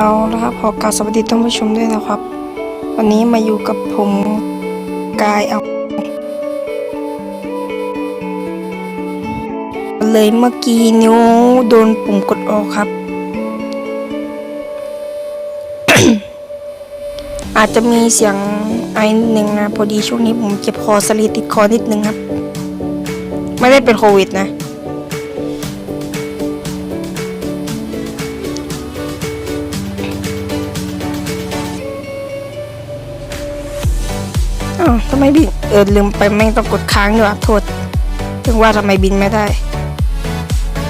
เอาละครับขอกราบสวัสดีท่านผู้ชมด้วยนะครับ วันนี้มาอยู่กับผมกายเอาเลยเมื่อกี้นิ้วโดนปุ่มกดออกครับ อาจจะมีเสียงไอนิดนึงนะ พอดีช่วงนี้ผมเจ็บคอสลีติดคอนิดนึงครับ ไม่ได้เป็นโควิดนะ อ้าวทำไมบิน เออลืมไปแม่งต้องกดค้างด้วยโทษ ถึงว่าทำไมบินไม่ได้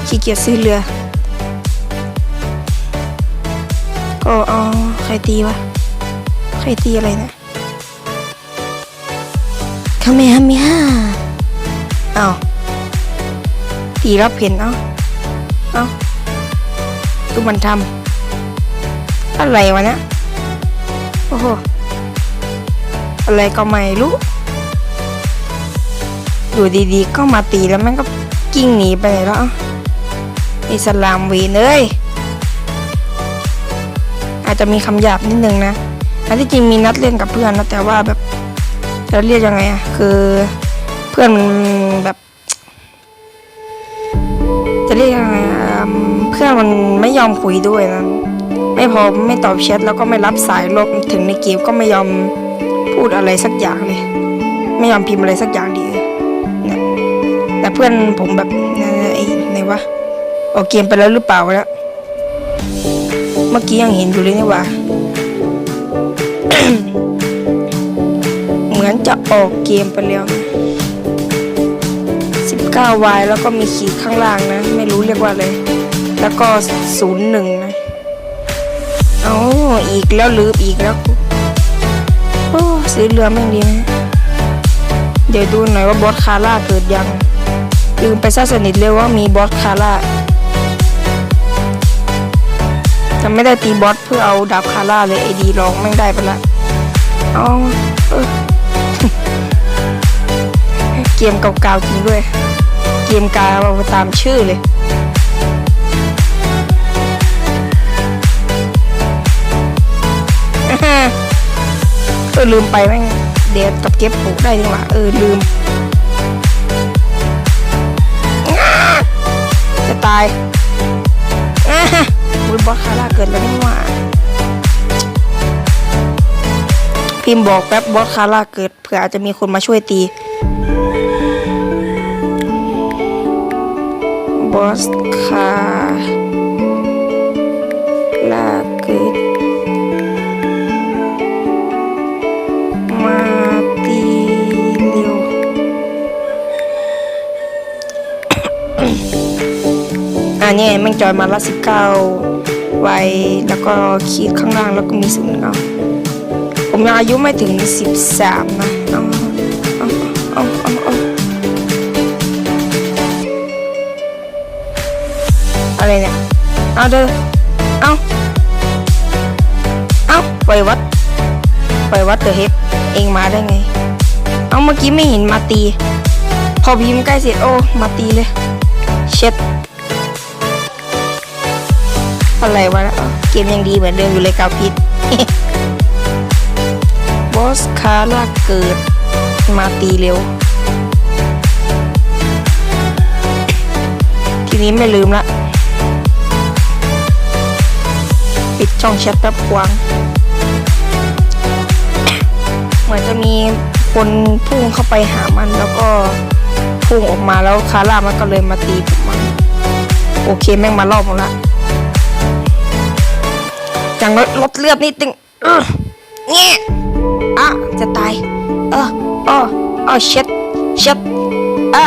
ขี้เกียจซื้อเรือ ก็เอาใครตีวะ ใครตีอะไรนะคาเมฮาเมฮาอ้าวตีรับเห็นเอ้า เอ้าดูมันทำอะไรวะเนี่ยโอ้โห อะไรก็ไม่รู้อยู่ดีๆก็มาตีแล้วม่งก็กิ้งหนีไปแล้วอะอิสลามวีเอ้ยอาจจะมีคำหยาบนิดนึงนะอันที่จริงมีนัดเล่นกับเพื่อนนะแต่ว่าแบบจะเรียกยังไงอะคือเพื่อนมันแบบ จะเรียกยังไงเพื่อนมันไม่ยอมคุยด้วยนะไม่พอไม่ตอบแชทแล้วก็ไม่รับสายลบถึงในเกมก็ไม่ยอม พูดอะไรสักอย่างเลย ไม่ยอมพิมพ์อะไรสักอย่างดีเลยนี่ยแต่เพื่อนผมแบบนายไอ้ไหนวะออกเกมไปแล้วหรือเปล่าวะเนี่ยเมื่อกี้ยังเห็นอยู่เลยนี่ว่าเหมือนจะออกเกมไปแล้ว19วายแล้วก็มีขีดข้างล่างนะ ไม่รู้เรียกว่าอะไร แล้วก็ศูนะ เอาอีกแล้วลืมอีกแล้ว โอ้ซื้อเรือแม่งดีนะเดี๋ยวดูหน่อยว่าบอสคาร่าเกิดยังลืมไปซะสนิทเลยว่ามีบอสคาร่าจะไม่ได้ตีบอสเพื่อเอาดาบคาร่าเลยไอดีลองแม่ได้ไปละเอาเออเกมเก่าๆจริงด้วย เกมกาเอาตามชื่อเลยเออลืมไปแม่งเดทกับเก็บผูกได้ดีกว่าเออลืม จะตายอะบุญบอสคาร่าเกิดแล้วนี่หว่า พิมพ์บอกแป๊บบอสคาร่าเกิดเผื่ออาจจะมีคนมาช่วยตีบอสคาร่า อันนี้แม่งจอยมาละสิบเก้าไว้แล้วก็ขีดข้างล่างแล้วก็มีศูนย์เอาผมยังอายุไม่ถึงสิบสามนะเอาเอาเอาเอาเอาอะไรเนี่ยเอาเด้อเอาเอาปวัดไปวัดเดอะเฮฟเองมาได้ไง เอาเมื่อกี้ไม่เห็นมาตี พอพิมพ์ใกล้เสร็จโอ้มาตีเลย เช็ด อะไรวะเกมยังดีเหมือนเดิมอยู่เลยกาวพิษบอสคาร่าเกิด มาตีเร็ว ทีนี้ไม่ลืมละ ปิดช่องแชทแป๊บกวางเหมือนจะมีคนพุ่งเข้าไปหามันแล้วก็พุ่งออกมาแล้วคาร่ามันก็เลยมาตีผมมันโอเคแม่งมารอบหมดละ จังลดลดเลือดนิดนึงเออเงี้ยอะจะตายเออเออเออเช็ดเช็ดอะ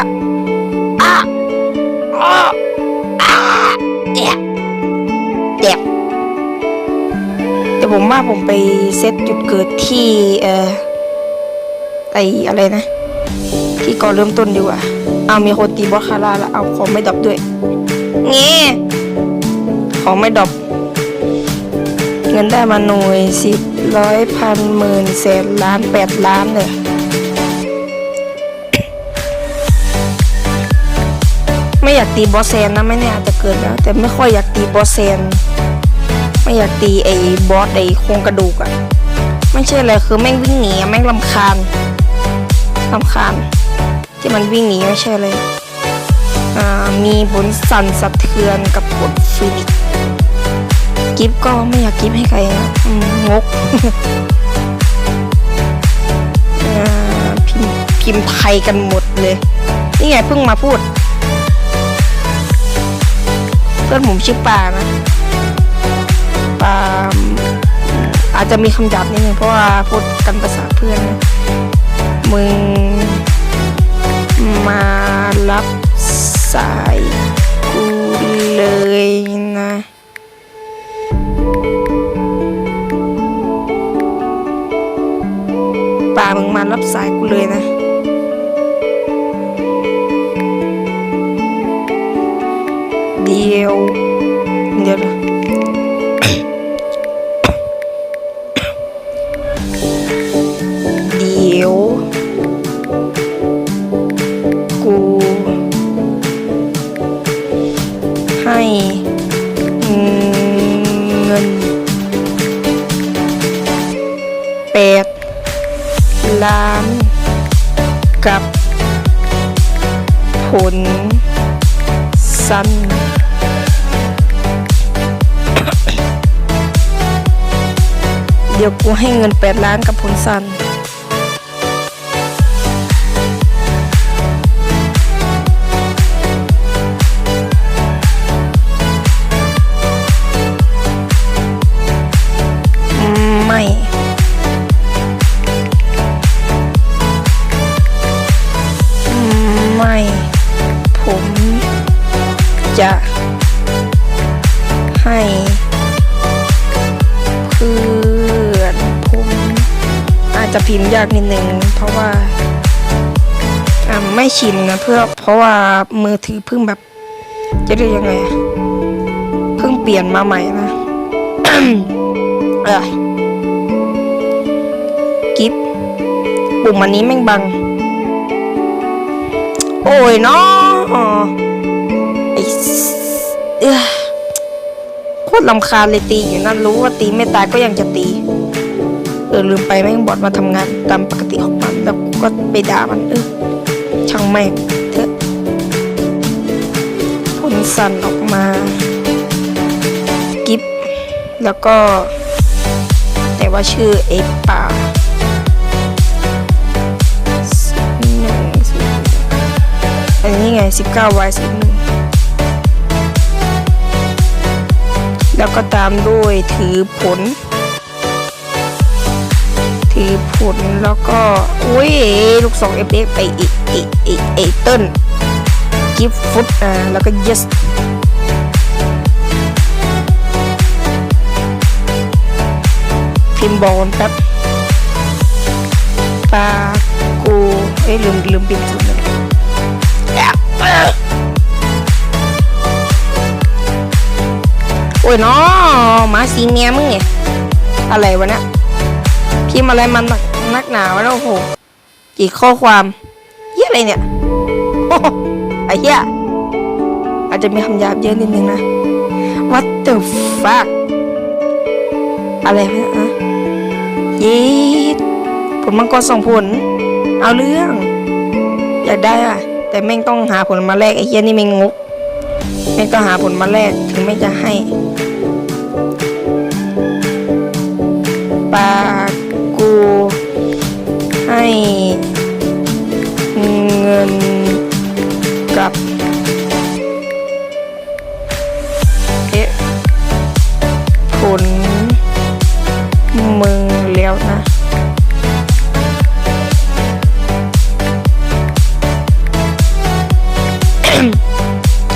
อะอะอะเจ็บเจ็บแต่ผมว่าผมไปเซตจุดเกิดที่เอ่อไออะไรนะ ที่ก่อนเริ่มต้นดีกว่า เอามีคตีบอสคาร่าแล้วเอาของไม่ดรอปด้วยเงี้ของไม่ดรอป เงินได้มาหน่วยสิบร้อยพันหมื่นแสนล้านแปดล้านเลยไม่อยากตีบอสแซนนะไม่แน่อาจจะเกิดแล้ว แต่ไม่ค่อยอยากตีบอสแซน ไม่อยากตีไอ้บอสไอ้โครงกระดูกอะไม่ใช่อะไรคือแม่งวิ่งหนีแม่งลำคาญลำคาญ ที่มันวิ่งหนีไม่ใช่เลยมีผลสั่นสะเทือนกับผลฟินิก กิฟก็ไม่อยากกิฟให้ใครนะงกพิมพิมพ์ไทยกันหมดเลย นี่ไงเพิ่งมาพูด เพื่อนผมชื่อปานะปาอาจจะมีคำหยาบนิดนึงเพราะว่าพูดกันภาษาเพื่อนนะมึงมารับสายกูเลยนะ มึงมารับสายกูเลยนะ เดียว ผลสั้น เดี๋ยวกูให้เงินแปดล้านกับผลสั้น จะพิมพ์ยากนิดนึงเพราะว่าไม่ชินนะเพื่อเพราะว่ามือถือเพิ่งแบบ จะเรียกยังไงเพิ่งเปลี่ยนมาใหม่นะเออกิฟปุ่มอันนี้แม่งบัง โอ้ยเนาะไอ้โคตรลำคาญเลยตีอยู่นั่นรู้ว่าตีไม่ตายก็ยังจะตี เออลืมไปแม่งบอดมาทำงานตามปกติของมันแล้วก็ไปด่ามันเออช่างแม่งเถอะผลสั่นออกมา กิฟแล้วก็ แต่ว่าชื่อเอป่าหนึ่งอันนี้ไงสิบเก้าวายสิบหนึ่งแล้วก็ตามด้วยถือผล ผลแล้วก็อุ้ยลูกสองเอฟเอไปอีกอีกอีกเอเติ้ลกิฟฟุตอ่าแล้วก็ yes พิมบอลแป๊บปากูเอ้ยลืมลืมพิมพ์สุดเลยโอ้ยเนาะมาสีเมียมึงเนี่ยอะไรวะเนี่ย พิมพ์อะไรมันนักหนาวะเนี่ยโอ้โหกี่ข้อความเหี้ยอะไรเนี่ยไอ้เหี้ยอาจจะมีคำหยาบเยอะนิดนึงนะ What the fuck อะไรวะเนี่ยอะยีดผลมังกรส่งผล เอาเรื่อง อยากได้อะแต่แม่งต้องหาผลมาแลกไอ้เหี้ยนี่แม่งงกแม่งต้องหาผลมาแลกถึงแม่งจะให้ปาก ให้เงินกับเอ๊ะผลมึงแล้วนะ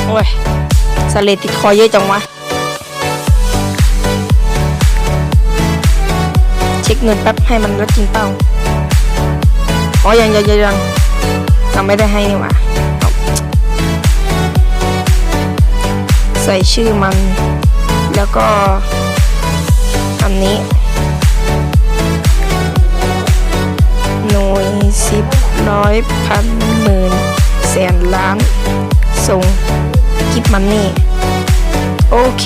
โอ้ยสเลดติดคอเยอะจังวะ เช็คเงินแป๊บให้มันล้วจริงเปล่า อ๋อยังยังยังยังไม่ได้ให้นี่หว่าใส่ชื่อมัน แล้วก็อันนี้หน่วยสิบร้อยพันหมื่นแสนล้านส่งกิฟมันนี่โอเค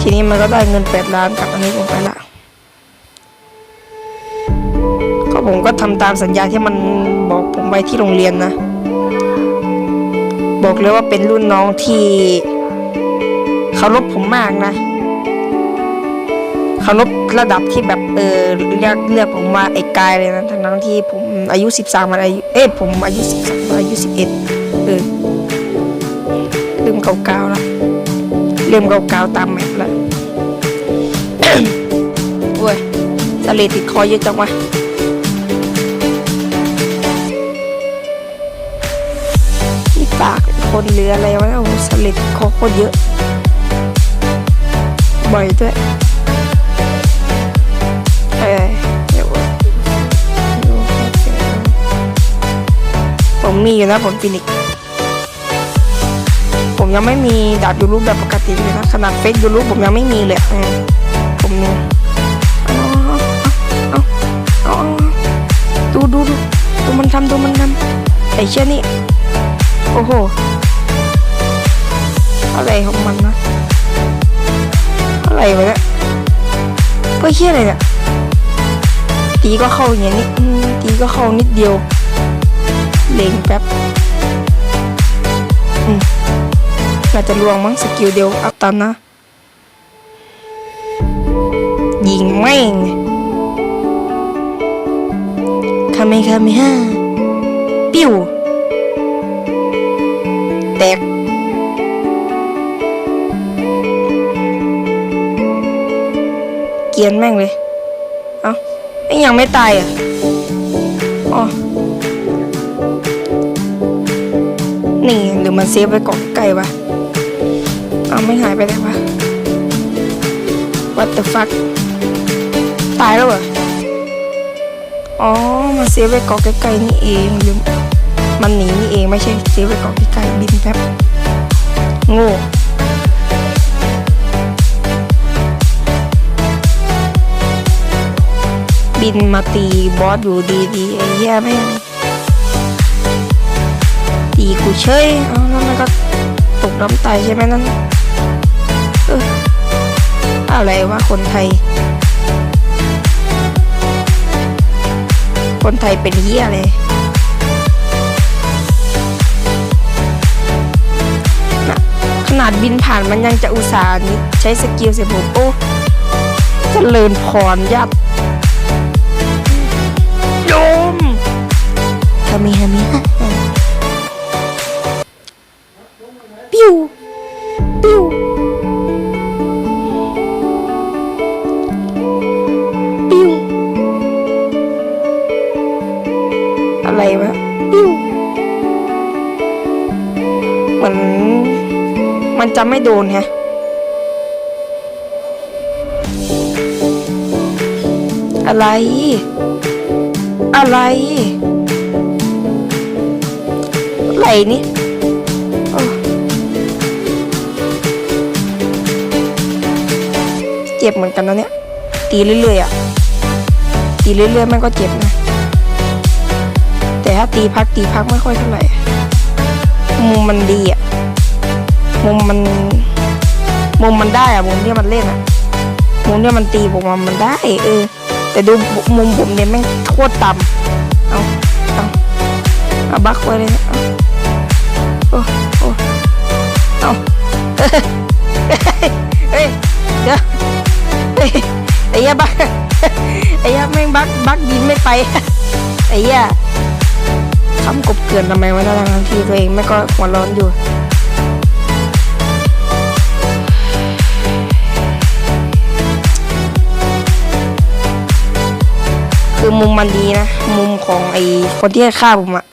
ทีนี้มันก็ได้เงินแปดล้านกับอันนี้ผมไปละ ผมก็ทำตามสัญญาที่มันบอกผมไว้ที่โรงเรียนนะ บอกเลยว่าเป็นรุ่นน้องที่เคารพผมมากนะเคารพระดับที่แบบเออเรียกเรียกผมว่าไอ้กายเลยนะทั้งนั้นที่ผมอายุสิบสามมันอายุเอ้ยผมอายุสิบสามอายุสิบเอ็ดเออเริ่มเก่าๆแล้วเริ่มเก่าๆตามแมปแล้วโอ้ยสะเลติดคอเยอะจังวะ คนหลืออะไรวะโอ้โหสลิดคอโคตรเยอะ บ่อยด้วยเอ้ยเดี๋ยวดูแป๊บเดียวผมมีอยู่นะผมฟินิกผมยังไม่มีดาบยูรูปแบบปกติเลยนะขนาดเฟซยูรูปผมยังไม่มีเลยอืมผมมีเอาเอาเอาเอาดูดูดูดูมันทำดูมันทำไอ้เชี่ยนี่โอ้โห อะไรของมันนะอะไรวะเนี่ยเพื่อเฮียอะไรเนี่ยตีก็เข้าอย่างนี้ตีก็เข้านิดเดียวเล็งแป๊บอืมน่าจะลวงมั้งสกิลเดียวอัพตันนะ ยิงแม่งคาเมคาเมฮ่าปิ้วแตก เกียนแม่งเลย เอ้าไอ้ยังไม่ตายอะอ๋อนี่หรือมันเซฟไว้ก่อนไกลวะเอาไม่หายไปไหนวะ what the fuck ตายแล้วเหรอ อ๋อ มันเซฟไว้เกาะใกล้ๆนี่เองหรือมันหนีนี่เองไม่ใช่เซฟไว้เกาะใกล้ๆบินแป๊บ โง่ บินมาตีบอสอยู่ดีๆไอ้เหี้ยไม่งตีกูเฉยเอาแล้วมันก็ตกน้ำตายใช่ไหมนั่นเอออะไรวะคนไทย คนไทยเป็นเหี้ยเลยขนาดบินผ่านมันยังจะอุตส่าห์นี่ใช้สกิลเสียผมโอ้เจริญพรยับ ยมฮามิฮามิฮะปิ้วปิวปิวอะไรวะปิวเหมือนมันจะไม่โดนแฮะอะไร อะไร อะไรนี่เจ็บเหมือนกันนะเนี่ย ตีเรื่อยๆอะ ตีเรื่อยๆมันก็เจ็บนะ แต่ถ้าตีพักตีพักไม่ค่อยเท่าไหร่มุมมันดีอะ มุมมัน มุมมันได้อะ มุมที่มันเล่นอะ มุมที่มันตีผมมันได้ เออ แต่ดูมุมผมเนี่ยแม่งโคตรต่ำเอาเอาเอาบักไว้เลยนะเอาโอ้โอ้เอาเฮ้ยเดี๋ยวเฮ้ยไอ้เหี้ยบักไอ้เหี้ยแม่งบักบักบินไม่ไปไอ้เหี้ยคำกบเกลื่อนทำไมวะทั้งที่ตัวเองไม่ก็หัวร้อนอยู่ คือมุมมันดีนะ มุมของไอ้คนที่ฆ่าผมอะ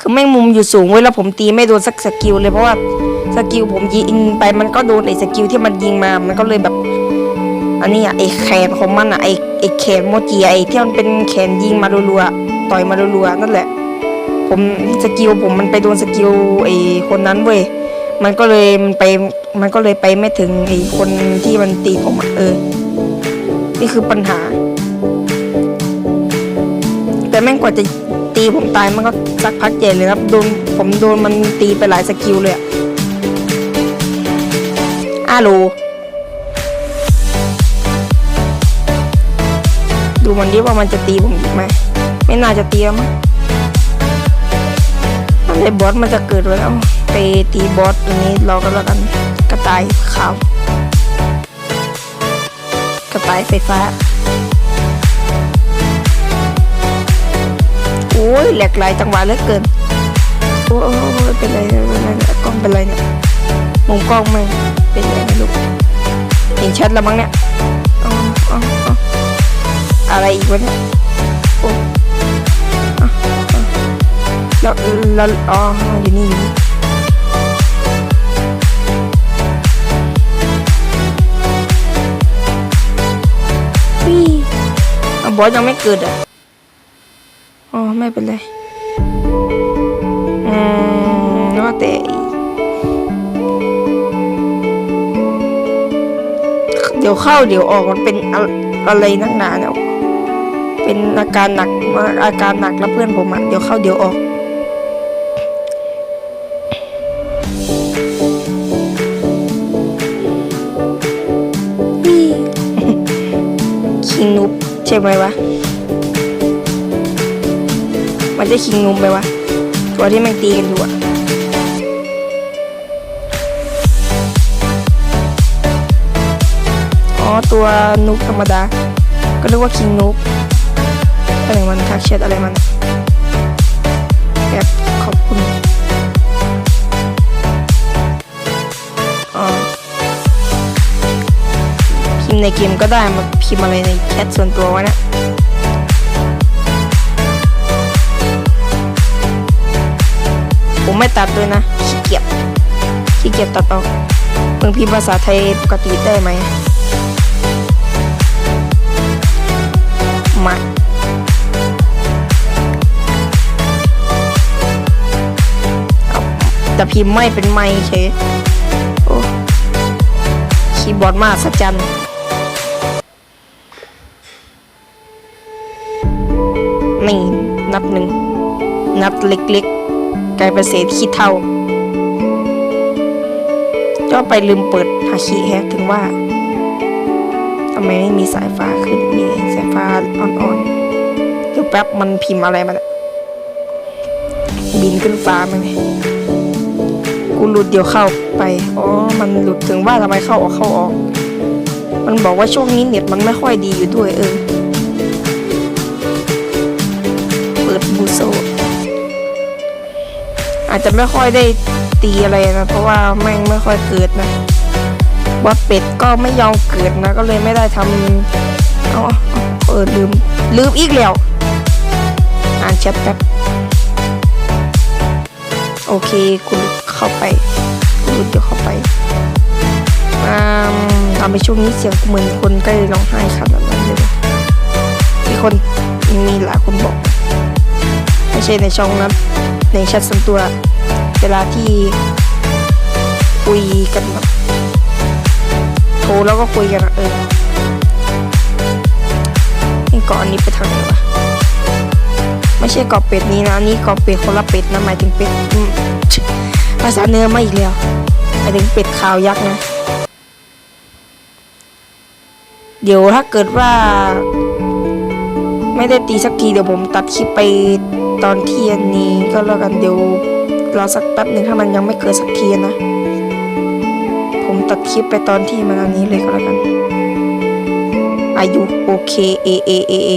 คือแม่งมุมอยู่สูงเว้ยแล้วผมตีไม่โดนสักสกิลเลยเพราะว่าสกิลผมยิงไปมันก็โดนไอ้สกิลที่มันยิงมา มันก็เลยแบบ อันนี้อะไอ้แขนของมันอะไอ้ไอ้แขนโมจิไอ้ที่มันเป็นแขนยิงมารัวๆต่อยมารัวๆนั่นแหละ ผมสกิลผมมันไปโดนสกิลไอ้คนนั้นเว้ยมันก็เลยมันไป มันก็เลยไปไม่ถึงไอ้คนที่มันตีผมอะเออ นี่คือปัญหา แม่งกว่าจะตีผมตายมันก็สักพักใหญ่เลยครับโดนผมโดนมันตีไปหลายสกิลเลยอะอาโลดูมันดิว่ามันจะตีผมอีกไหมไม่น่าจะตีแล้วมันงไอ้บอสมันจะเกิดแล้วไปตีบอสตรงนี้รอกันแล้วกันกระต่ายขาวกระต่ายไฟฟ้า ยแหลกหลายจังหวะเหลือเกินโอ้ยเป็นไรเป็นไรกล้องเป็นไรเนี่ยมุมกล้องไม่เป็นไรไม่รู้เห็นชัดแล้วมั้งเนี่ยอ๋ออ๋ออ๋ออะไรอีกวะเนี่ยโอ้อะอะแล้วแล้วอ๋ออยู่นี่อยู่นี่วิอะบอสยังไม่เกิดอะ อ๋อไม่เป็นไรอืมว่าแต่เดี๋ยวเข้าเดี๋ยวออกมันเป็นอะอะไรนักหนาเนี่ยเป็นอาการหนักมาอาการหนักแล้วเพื่อนผมอะเดี๋ยวเข้าเดี๋ยวออกนี่คิงนุบใช่ไหมวะ มันจะคิงนุบไหมวะ ตัวที่มันตีกันอยู่อะอ๋อตัวนุกธรรมดา ก็นึกว่าคิงนุกอะไรมันทักแชทอะไรมันแบบขอบคุณอ๋อพิมพ์ในเกมก็ได้มาพิมพ์อะไรในแชทส่วนตัววะเนะ ผมไม่ตัดด้วยนะขี้เกียจขี้เกียจตัดออกมึงพิมพ์ภาษาไทยปกติได้ไหมมาแต่พิมพ์ไม่เป็นไม่เฉยโอ้คีย์บอร์ดมากสัจจันนี่นับหนึ่งนับเล็กๆกายเป็นเศษขี้เท่าก็ไปลืมเปิดฮาคิแฮะถึงว่าทำไมไม่มีสายฟ้าขึ้นนี่สายฟ้าอ่อนๆเดี๋ยวแป๊บมันพิมพ์อะไรมันยบินขึ้นฟ้ามันกูหลุดเดี๋ยวเข้าไป อ๋อ มันหลุดถึงว่าทำไมเข้าออกเข้าออก มันบอกว่าช่วงนี้เน็ตมันไม่ค่อยดีอยู่ด้วยเออ เปิดบูโซ อาจจะไม่ค่อยได้ตีอะไรนะเพราะว่าแม่งไม่ค่อยเกิดนะบอสเป็ดก็ไม่ยอมเกิดนะ ก็เลยไม่ได้ทำเอาเอเออลืมลืมอีกแล้วอ่านแชทแป๊บโอเคคุณเข้าไปคุณเดี๋ยวเข้าไปอ่าทำไปช่วงนี้เสียงเหมือนคนใกล้ร้องไห้ขนาดนั้นเลยมีคนมีหลายคนบอก ใช่ในช่องนั้นในแชทส่วนตัว เวลาที่คุยกันแบบโทรแล้วก็คุยกันอะเออนี่เกาะอันนี้ไปทางไหนวะไม่ใช่เกาะเป็ดนี้นะอันนี่เกาะเป็ดคนละเป็ดนะหมายถึงเป็ดภาษาเนื้อมาอีกแล้วหมายถึงเป็ดขาวยักษ์นะ เดี๋ยวถ้าเกิดว่า ไม่ได้ตีสักทีเดี๋ยวผมตัดคลิปไปตอนเที่ยงนี้ก็แล้วกันเดี๋ยวรอสักแป๊บหนึ่งถ้ามันยังไม่เกิดสักทีนะ ผมตัดคลิปไปตอนที่มันอันนี้เลยก็แล้วกัน อายุโอเคเอเอเอเอ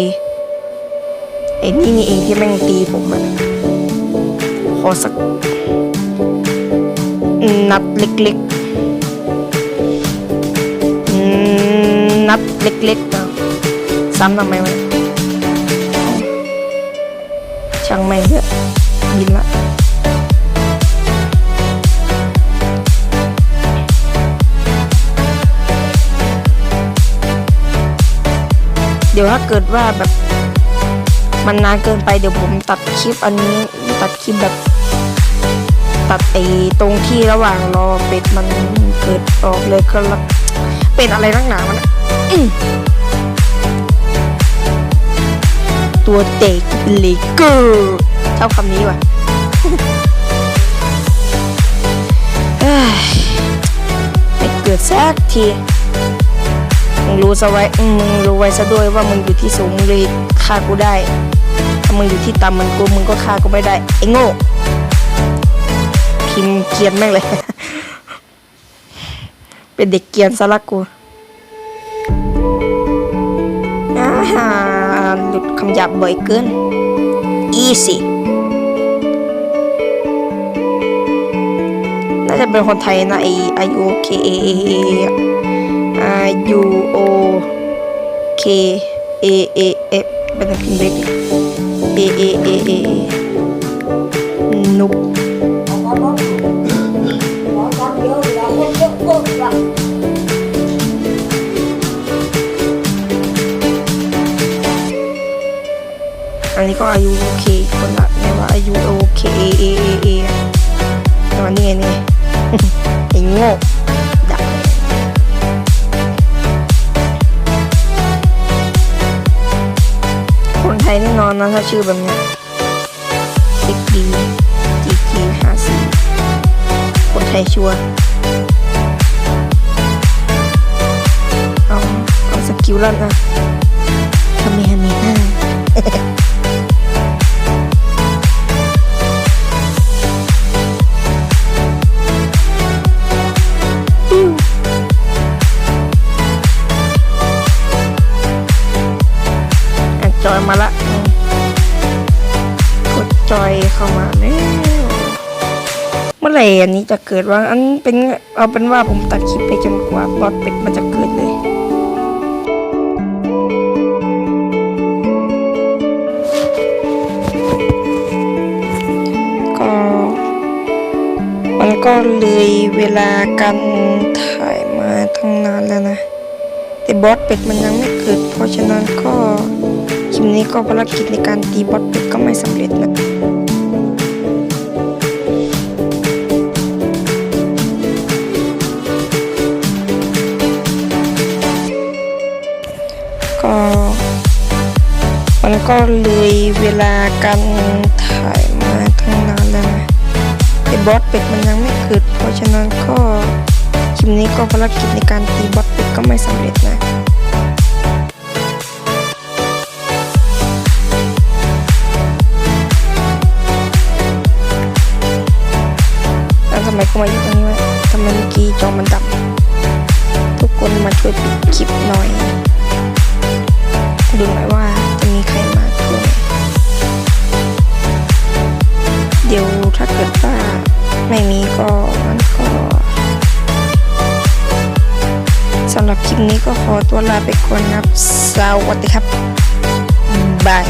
ไอ้นี่นี่เองที่แม่งตีผมมันขอสักนัดเล็กๆนัดเล็กๆนะซ้ำทำไมวะ ช่างแม่งเถอะบินละเดี๋ยวถ้าเกิดว่าแบบมันนานเกินไปเดี๋ยวผมตัดคลิปอันนี้ตัดคลิปแบบ ตัดไอ้ตรงที่ระหว่างรอเป็ดมันเกิดออกเลยก็ละเป็ดอะไรนักหนามันอะ ตัวเตะเลเกอร์ชอบคำนี้ว่ะเอ้ยไม่เกิดสักทีมึงรู้ซะไว้อืมมึงรู้ไว้ซะด้วยว่ามึงอยู่ที่สูงมึงเลยฆ่ากูได้ถ้ามึงอยู่ที่ต่ำมือนกูมึงก็ฆ่ากูไม่ได้ไอ้โง่พิมพ์เกียนแม่งเลย เป็นเด็กเกียนซะละกู หลุดคำหยาบบ่อยเกิน easy น่าจะเป็นคนไทยนะไออายุโอเคอายุโอเคเอเอเอเป็นพิมพ์เล็กเอเอเอเอนุบ นนี้ก็อายุโอเคคนละไม่ว่าอายุโอเคเอเอเอเอแต่ว่านี่ไงนี่ไงไอ้โง่ดักคนไทยแน่นอนนะถ้าชื่อแบบนี้ย XD GG ห้าสี่คนไทยชัวร์เอาเอาสกิลแล้วนะทำไมฮามีห้าอะ จอยเข้ามาแล้วเมื่อไหร่อันนี้จะเกิดว่าอันเป็นเอาเป็นว่าผมตัดคลิปไปจนกว่าบอสเป็ดมันจะเกิดเลยก็มันก็เลยเวลาการถ่ายมาตั้งนานแล้วนะ แต่บอสเป็ดมันยังไม่เกิด เพราะฉะนั้นก็คลิปนี้ก็ภารกิจในการตีบอสเป็ดก็ไม่สำเร็จนะ ก็เลยเวลาการถ่ายมาตั้งนานแล้วนะแต่บอสเป็ดมันยังไม่เกิด เพราะฉะนั้นก็คลิปนี้ก็ภารกิจในการตีบอสเป็ดก็ไม่สำเร็จนะแล้วทำไมเขามาอยู่ตรงนี้วะทำไมเมื่อกี้จอมันดับ ทุกคนมาช่วยปิดคลิปหน่อยดูหน่อยว่า มีใครมาช่วยเดี๋ยวถ้าเกิดว่าไม่มีก็มันก็สำหรับคลิปนี้ก็ขอตัวลาไปก่อนนะครับ สวัสดีครับ บาย